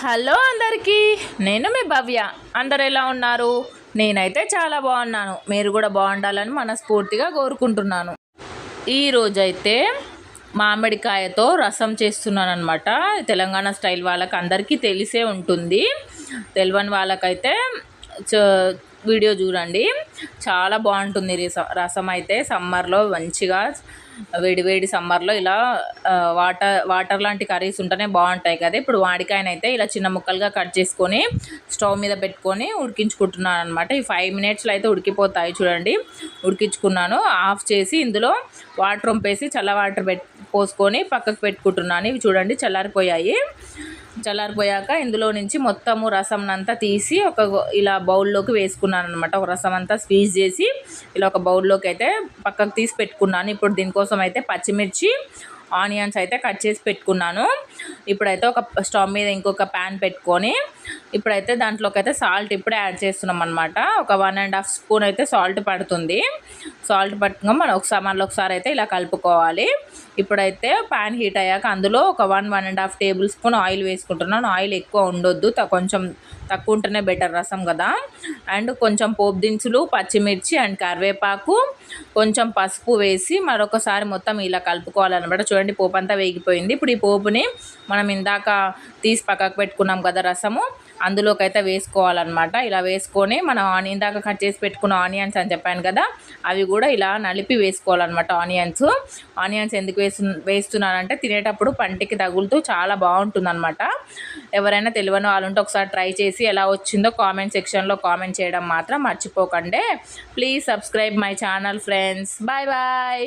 Hello అందరికీ నేను మీ భవ్య. అందరు ఎలా ఉన్నారు? నేనైతే చాలా బాగున్నాను. మీరు కూడా బాగుండాలని మనస్ఫూర్తిగా కోరుకుంటున్నాను. ఈరోజైతే మామిడికాయతో రసం చేస్తున్నాను అనమాట తెలంగాణ స్టైల్ వాళ్ళకి అందరికీ తెలిసే ఉంటుంది. తెలియని వాళ్ళకైతే వీడియో చూడండి. చాలా బాగుంటుంది రసం అయితే సమ్మర్లో మంచిగా వేడి వేడి సమ్మర్లో ఇలా వాటర్ వాటర్ లాంటి కర్రీస్ ఉంటేనే బాగుంటాయి కదా. ఇప్పుడు వాడికాయనైతే ఇలా చిన్న ముక్కలుగా కట్ చేసుకొని స్టవ్ మీద పెట్టుకొని ఉడికించుకుంటున్నాను అనమాట ఈ ఫైవ్ మినిట్స్లో అయితే ఉడికిపోతాయి చూడండి. ఉడికించుకున్నాను. ఆఫ్ చేసి ఇందులో వాటర్ వంపేసి చల్ల వాటర్ పెట్ పోసుకొని పక్కకు పెట్టుకుంటున్నాను. ఇవి చూడండి చల్లారిపోయాయి. చల్లారిపోయాక ఇందులో నుంచి మొత్తము రసం అంతా తీసి ఒక ఇలా బౌల్లోకి వేసుకున్నాను అనమాట ఒక రసం అంతా స్వీజ్ చేసి ఇలా ఒక బౌల్లోకి అయితే పక్కకు తీసి పెట్టుకున్నాను. ఇప్పుడు దీనికోసం అయితే పచ్చిమిర్చి ఆనియన్స్ అయితే కట్ చేసి పెట్టుకున్నాను. ఇప్పుడైతే ఒక స్టవ్ మీద ఇంకొక ప్యాన్ పెట్టుకొని ఇప్పుడైతే దాంట్లోకి అయితే సాల్ట్ ఇప్పుడే యాడ్ చేస్తున్నాం అనమాట ఒక వన్ అండ్ హాఫ్ స్పూన్ అయితే సాల్ట్ పడుతుంది. సాల్ట్ పట్టుకుని మనం ఒకసారి మళ్ళీ ఒకసారి అయితే ఇలా కలుపుకోవాలి. ఇప్పుడైతే ప్యాన్ హీట్ అయ్యాక అందులో ఒక one one and half tablespoon oil వేసుకుంటున్నాను. ఆయిల్ ఎక్కువ ఉండొద్దు. కొంచెం తక్కువ ఉంటేనే బెటర్ రసం కదా. అండ్ కొంచెం పోపు దినుసులు పచ్చిమిర్చి అండ్ కరివేపాకు కొంచెం పసుపు వేసి మరొకసారి మొత్తం ఇలా కలుపుకోవాలన్నమాట. చూడండి పోపు అంతా వేగిపోయింది. ఇప్పుడు ఈ పోపుని మనం ఇందాక తీసి పక్కకు పెట్టుకున్నాం కదా రసము. అందులోకి అయితే వేసుకోవాలన్నమాట. ఇలా వేసుకొని మనం ఆనియన్ దాకా కట్ చేసి పెట్టుకున్న ఆనియన్స్ అని చెప్పాను కదా అవి కూడా కూడా ఇలా నలిపి వేసుకోవాలన్నమాట ఆనియన్స్. ఆనియన్స్ ఎందుకు వేసు వేస్తున్నానంటే తినేటప్పుడు పంటికి తగులుతూ చాలా బాగుంటుంది అనమాట ఎవరైనా తెలియని వాళ్ళు ఉంటే ఒకసారి ట్రై చేసి ఎలా వచ్చిందో కామెంట్ సెక్షన్లో కామెంట్ చేయడం మాత్రం మర్చిపోకండి. Please subscribe my channel friends. Bye bye.